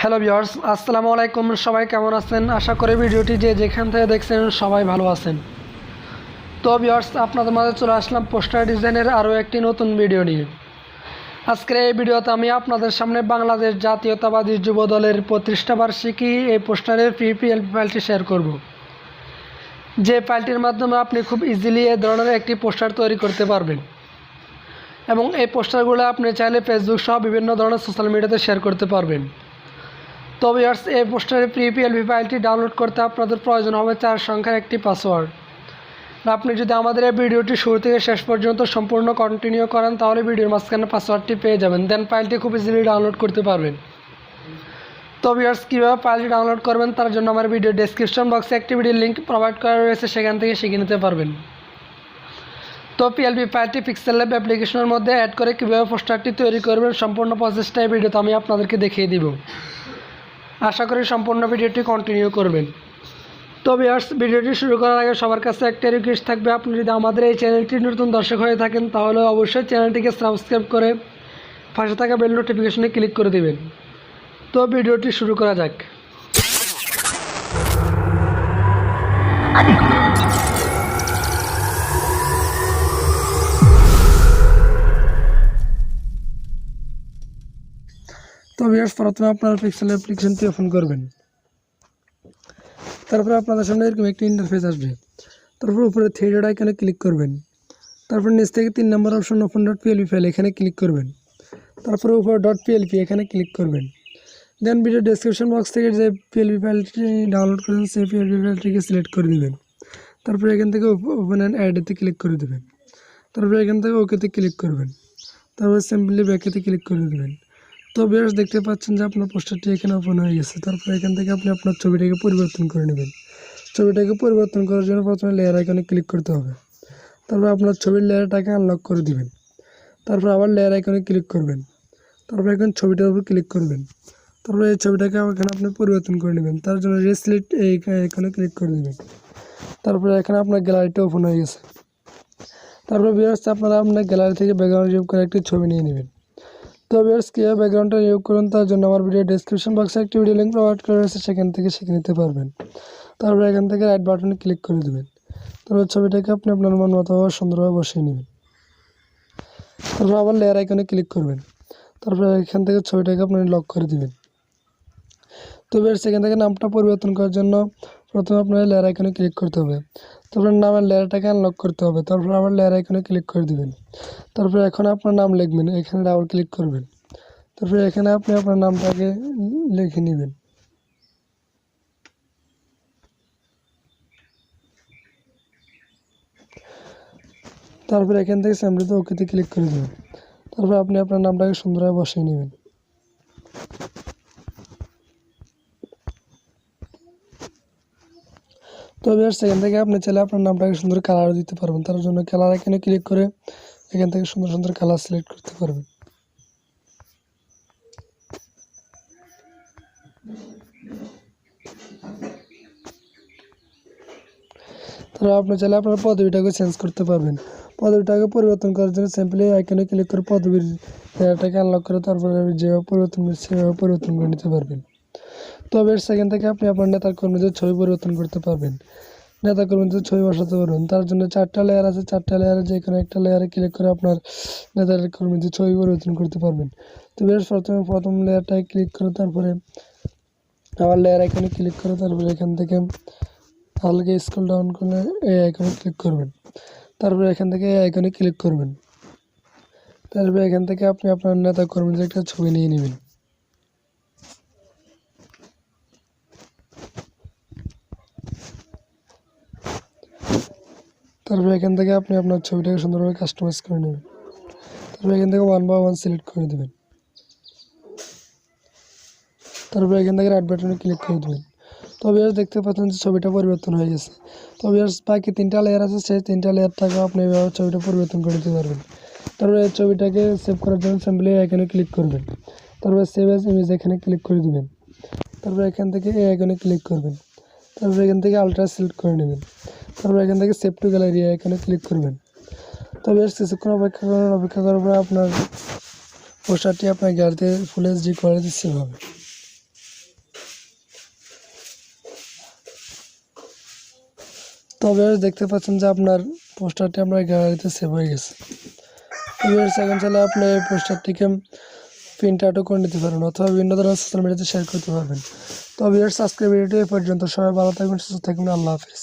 Hello viewers আসসালামু আলাইকুম সবাই কেমন আছেন? আশা করি ভিডিওটি যে যেখান থেকে দেখছেন সবাই ভালো আছেন। তো ভিউয়ার্স আপনাদের মাঝে চলে আসলাম পোস্টার ডিজাইনের আরও একটি নতুন ভিডিও নিয়ে। আজকের এই ভিডিওতে আমি আপনাদের সামনে বাংলাদেশ জাতীয়তাবাদী যুব দলের প্রতিষ্ঠা বার্ষিকী এই পোস্টারের পিপিএল ফাইলটি শেয়ার করব। যে ফাইলটির মাধ্যমে আপনি খুব ইজিলি এই ধরনের একটি পোস্টার তৈরি করতে পারবেন। এবং এই পোস্টারগুলো আপনি চাইলে ফেসবুক সহ বিভিন্ন ধরনের সোশ্যাল মিডিয়াতে শেয়ার করতে পারবেন। তো ভিউয়ার্স এই পোস্টারের পিপিএলভি ফাইলটি ডাউনলোড করতে আপনাদের প্রয়োজন হবে চার সংখ্যার একটি পাসওয়ার্ড। আপনি যদি আমাদের এই ভিডিওটি শুরু থেকে শেষ পর্যন্ত সম্পূর্ণ কন্টিনিউ করেন, তাহলে ভিডিওর মাঝখানে পাসওয়ার্ডটি পেয়ে যাবেন। দেন ফাইলটি খুব ইজিলি ডাউনলোড করতে পারবেন। তো ভিউয়ার্স কীভাবে ফাইলটি ডাউনলোড করবেন, তার জন্য আমার ভিডিও ডেসক্রিপশন বক্সে একটি ভিডিও লিঙ্ক প্রোভাইড করা রয়েছে, সেখান থেকে শিখে নিতে পারবেন। তো পিএলবি ফাইলটি পিক্সেল ল্যাব অ্যাপ্লিকেশনের মধ্যে অ্যাড করে কীভাবে পোস্টারটি তৈরি করবেন, সম্পূর্ণ প্রসেসটা এই ভিডিওতে আমি আপনাদেরকে দেখিয়ে দিব। আশা করি সম্পূর্ণ ভিডিওটি কন্টিনিউ করবেন। তো ভিউয়ার্স ভিডিওটি শুরু করার আগে সবার কাছে একটা রিকোয়েস্ট থাকবে, আপনি যদি আমাদের এই চ্যানেলটি নতুন দর্শক হয়ে থাকেন, তাহলে অবশ্যই চ্যানেলটিকে সাবস্ক্রাইব করে পাশে থাকা বেল নোটিফিকেশনে ক্লিক করে দেবেন। তো ভিডিওটি শুরু করা যাক। ভিউয়ার্স প্রথমে আপনারা পিক্সেল অ্যাপ্লিকেশনটি ওপেন করবেন। তারপরে আপনাদের সামনে এরকম একটি ইন্টারফেস আসবে। তারপর উপরে থ্রি ডট আইকনে ক্লিক করবেন। তারপর নিচ থেকে তিন নম্বর option open dot PLP file এখানে ক্লিক করবেন। তারপরে উপরে ডট পিএলপি এখানে ক্লিক করবেন। দেন ভিডিও ডেসক্রিপশন বক্স থেকে যে পিএলপি ফাইলটি ডাউনলোড করেছেন, সেই পিএলপি ফাইলটিকে সিলেক্ট করে দেবেন। তারপরে এখান থেকে ওপেন অ্যান্ড অ্যাডেতে ক্লিক করে দেবেন। তারপরে এখান থেকে ওকেতে ক্লিক করবেন। তারপরে সিম্পলি ব্যাকেতে ক্লিক করে দেবেন। তো বেশ দেখতে পাচ্ছেন যে আপনার পোস্টারটি এখানে ওপেন হয়ে গেছে। তারপর এখান থেকে আপনি আপনার ছবিটাকে পরিবর্তন করে নেবেন। ছবিটাকে পরিবর্তন করার জন্য প্রথমে লেয়ার আইকনে ক্লিক করতে হবে। তারপর আপনার ছবির লেয়ারটাকে আনলক করে দিবেন। তারপর আবার লেয়ার আইকনে ক্লিক করবেন। তারপর এখন ছবিটার উপর ক্লিক করবেন। তারপর এই ছবিটাকে এখানে আপনি পরিবর্তন করে নেবেন। তার জন্য রেসলিট এই এখানে ক্লিক করে দেবেন। তারপরে এখানে আপনার গ্যালারিটা ওপেন হয়ে গেছে। তারপরে বিয়ার্স আপনারা আপনার গ্যালারি থেকে ব্যাকগ্রাউন্ড করে একটি ছবি নিয়ে নেবেন। তো ভিউয়ার্স কীভাবে ব্যাকগ্রাউন্ডটা রিমুভ করুন, তার জন্য আমার ভিডিও ডেসক্রিপশন বক্সে একটি ভিডিও লিঙ্ক প্রোভাইড করা রয়েছে, সেখান থেকে শিখে নিতে পারবেন। তারপর এখান থেকে রাইট বাটনে ক্লিক করে দেবেন। তারপর ছবিটাকে আপনি আপনার মন মতোভাবে সুন্দরভাবে বসিয়ে নেবেন। তারপর আবার লেয়ার আইকনে ক্লিক করবেন। তারপর এখান থেকে ছবিটাকে আপনি লক করে দিবেন। তো ভিউয়ার্স এখান থেকে নামটা পরিবর্তন করার জন্য প্রথমে আপনার লেয়ার আইকনে ক্লিক করতে হবে। তারপর নামের লেয়ারটাকে আনলক করতে হবে। তারপর আবার লেয়ার আইকনে ক্লিক করে দিবেন। তারপরে এখন আপনার নাম লিখবেন, এখানে ডাবল ক্লিক করবেন। তারপরে এখানে আপনি আপনার নামটাকে লিখে নেবেন। তারপরে এখান থেকে স্যামরিতে ওকেতে ক্লিক করে দেবেন। তারপরে আপনি আপনার নামটাকে সুন্দরভাবে বসিয়ে নেবেন। তো এবার সেখান থেকে আপনি চাইলে আপনার নামটাকে সুন্দর কালার দিতে পারবেন। তার জন্য কালার এখানে ক্লিক করে এখান থেকে সুন্দর সুন্দর কালার সিলেক্ট করতে পারবেন। তারপর আপনি চাইলে আপনার পদবিটাকে চেঞ্জ করতে পারবেন। পদবিটাকে পরিবর্তন করার জন্য সিম্পলি আইকনে ক্লিক করে পদবির এটাকে আনলক করে তারপরে যেভাবে পরিবর্তন সেভাবে পরিবর্তন করে নিতে পারবেন। তবে সেখান থেকে আপনি আপনার নেতার কর্মীদের ছবি পরিবর্তন করতে পারবেন। নেতা কর্মীদের ছবি বসাতে পারবেন। তার জন্য চারটা লেয়ার আছে। চারটা লেয়ারে যে কোনো একটা লেয়ারে ক্লিক করে আপনার নেতার কর্মীদের ছবি পরিবর্তন করতে পারবেন। তো বেশ প্রথমে প্রথম লেয়ারটায় ক্লিক করে তারপরে আবার লেয়ার এখানে ক্লিক করে তারপরে এখান থেকে হালকা স্কুল ডাউন করে এই আইকনে ক্লিক করবেন। তারপরে এখান থেকে এই আইকনে ক্লিক করবেন। তারপরে এখান থেকে আপনি আপনার নেতা কর্মীদের একটা ছবি নিয়ে নেবেন। তারপরে এখান থেকে আপনি আপনার ছবিটাকে সুন্দরভাবে কাস্টমাইজ করে নেবেন। তারপরে এখান থেকে ওয়ান বাই ওয়ান সিলেক্ট করে দেবেন। তারপরে এখান থেকে রাইট বাটনে ক্লিক করে দেবেন। তবে আর দেখতে পাচ্ছেন যে ছবিটা পরিবর্তন হয়ে গেছে। তবে আর বাকি তিনটা লেয়ার আছে, সেই তিনটা লেয়ারটাকে আপনি এভাবে ছবিটা পরিবর্তন করে দিতে পারবেন। তারপরে এই ছবিটাকে সেভ করার জন্য সিম্পলি এখানে ক্লিক করবেন। তারপরে সেভ এস ইমেজ এখানে ক্লিক করে দিবেন। তারপরে এখান থেকে আইকনে ক্লিক করবেন। তারপরে এখান থেকে আলট্রা সিলেক্ট করে নেবেন। তারপর এখান থেকে সেভ টু গ্যালারি এখানে ক্লিক করবেন। তো বেশ কিছুক্ষণ অপেক্ষা করবেন অপেক্ষা করার পর আপনার পোস্টারটি আপনার গ্যালারিতে ফুল এইচডি কোয়ালিটি সেভ হবে। তবে দেখতে পাচ্ছেন যে আপনার পোস্টারটি আপনার গ্যালারিতে সেভ হয়ে গেছে। তবে সেকেন্ড চাইলে আপনি এই পোস্টারটিকে প্রিন্ট আউটও করে নিতে পারেন অথবা বিভিন্ন ধরনের সোশ্যাল মিডিয়াতে শেয়ার করতে পারবেন। তবে সাবস্ক্রাইব ভিডিওটি এ পর্যন্ত। সবাই ভালো থাকবেন, সুস্থ থাকবেন। আল্লাহ হাফিজ।